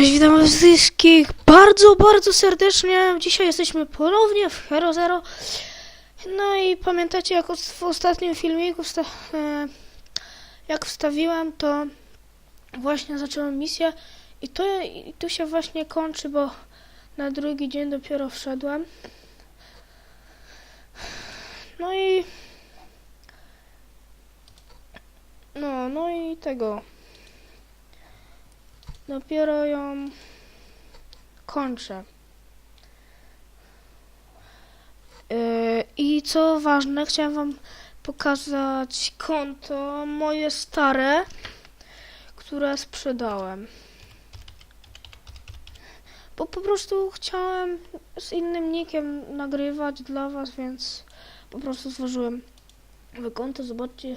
Cześć, witam wszystkich bardzo, bardzo serdecznie. Dzisiaj jesteśmy ponownie w Hero Zero. No i pamiętacie, jak w ostatnim filmiku, wsta- e, jak wstawiłem, to właśnie zacząłem misję i to i tu się właśnie kończy, bo na drugi dzień dopiero wszedłem. No i no, no i tego. Dopiero ją kończę. Yy, I co ważne, chciałem wam pokazać konto moje stare, które sprzedałem. Bo po prostu chciałem z innym nickiem nagrywać dla was, więc po prostu nowe konto. Zobaczcie,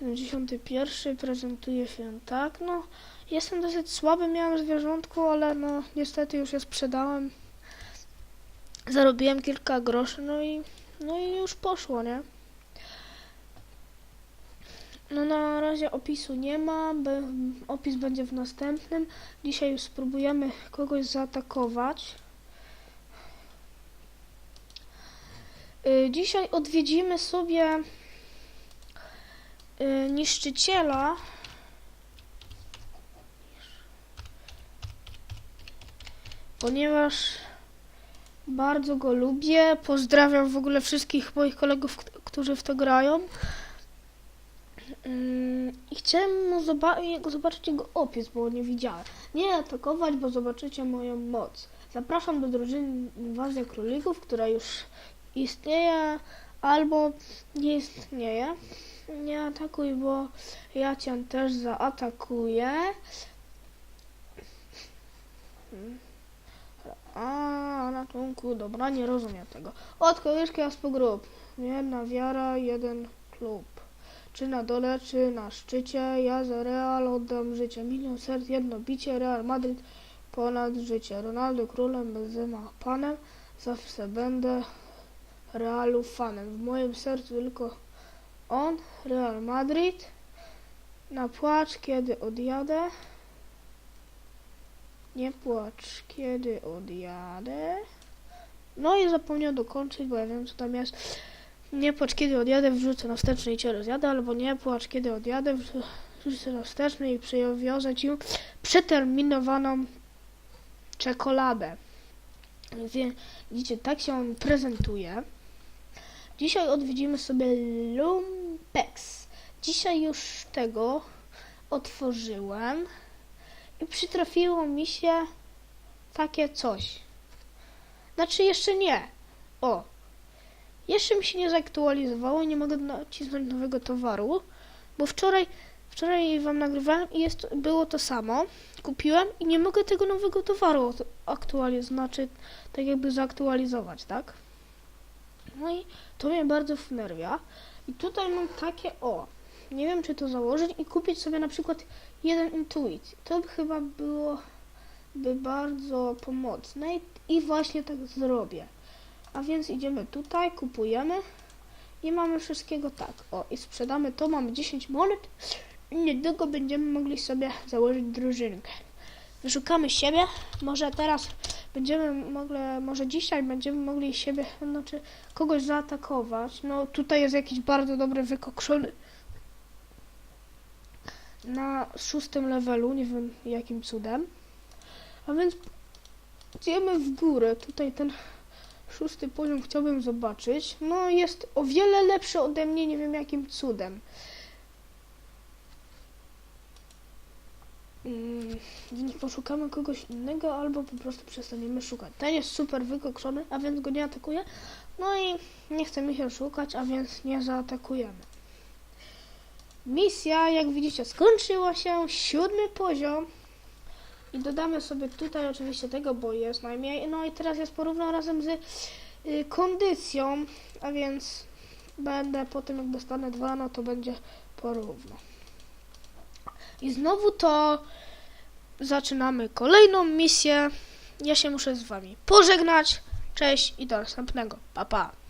71 prezentuje się tak. No, Jestem dosyć słaby, miałem zwierzątko, ale no niestety już je sprzedałem. Zarobiłem kilka groszy, no i no i już poszło, nie? No na razie opisu nie ma, opis będzie w następnym. Dzisiaj już spróbujemy kogoś zaatakować. Y, Dzisiaj odwiedzimy sobie y, niszczyciela. ponieważ bardzo go lubię. Pozdrawiam w ogóle wszystkich moich kolegów, którzy w to grają. Ym, I chciałem zoba- zobaczyć jego opis, bo nie widziałem. Nie atakować, bo zobaczycie moją moc. Zapraszam do drużyny Inwazja Królików, która już istnieje albo nie istnieje. Nie atakuj, bo ja cię też zaatakuję. A, ratunku, dobra, nie rozumiem tego. Od kołyszki aż po grób. Jedna wiara, jeden klub. Czy na dole, czy na szczycie, ja za Real oddam życie. Milion serc, jedno bicie, Real Madryt ponad życie. Ronaldo królem, Benzema panem, zawsze będę Realu fanem. W moim sercu tylko on, Real Madryt. Na płacz, kiedy odjadę. Nie płacz, kiedy odjadę. No i zapomniałem dokończyć, bo ja wiem, co tam jest. Nie płacz, kiedy odjadę, wrzucę na wsteczny i cię rozjadę, albo nie płacz, kiedy odjadę, wrzu- wrzucę na wsteczny i przywiozę ci przeterminowaną czekoladę. Widzicie, tak się on prezentuje. Dzisiaj odwiedzimy sobie Lumpex. Dzisiaj już tego otworzyłem. I przytrafiło mi się takie coś. Znaczy jeszcze nie. O. Jeszcze mi się nie zaktualizowało nie mogę nacisnąć nowego towaru, bo wczoraj wczoraj wam nagrywałem i jest, było to samo. Kupiłem i nie mogę tego nowego towaru aktualizować, znaczy tak jakby zaktualizować, tak? No i to mnie bardzo wnerwia. I tutaj mam takie o. Nie wiem, czy to założyć i kupić sobie na przykład jeden intuicji. To by chyba byłoby bardzo pomocne i właśnie tak zrobię. A więc idziemy tutaj, kupujemy i mamy wszystkiego tak. O, i sprzedamy to, mamy 10 monet i niedługo będziemy mogli sobie założyć drużynkę. Wyszukamy siebie, może teraz będziemy mogli, może dzisiaj będziemy mogli siebie, znaczy kogoś zaatakować. No tutaj jest jakiś bardzo dobry wykokszony na szóstym levelu, nie wiem jakim cudem. A więc idziemy w górę. Tutaj ten szósty poziom chciałbym zobaczyć. No jest o wiele lepszy ode mnie, nie wiem jakim cudem. Mm, Więc poszukamy kogoś innego albo po prostu przestaniemy szukać. Ten jest super wykokszony, a więc go nie atakuje. No i nie chce mi się szukać, a więc nie zaatakujemy. Misja, jak widzicie, skończyła się. Siódmy poziom. I dodamy sobie tutaj oczywiście tego, bo jest najmniej. No i teraz jest porówno razem z y, kondycją, a więc będę po tym, jak dostanę dwa, no to będzie porówno. I znowu to zaczynamy kolejną misję. Ja się muszę z wami pożegnać. Cześć i do następnego. Pa, pa.